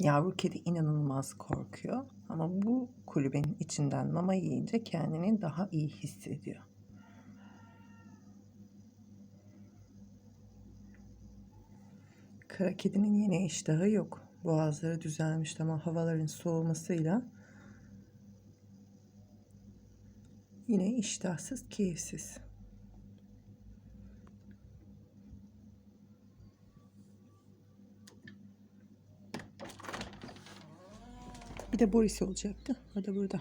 Yavru kedi inanılmaz korkuyor ama bu kulübenin içinden mama yiyince kendini daha iyi hissediyor. Kara kedinin yine iştahı yok. Boğazları düzelmiş ama havaların soğumasıyla yine iştahsız, keyifsiz. Bir de Boris olacaktı. O da burada.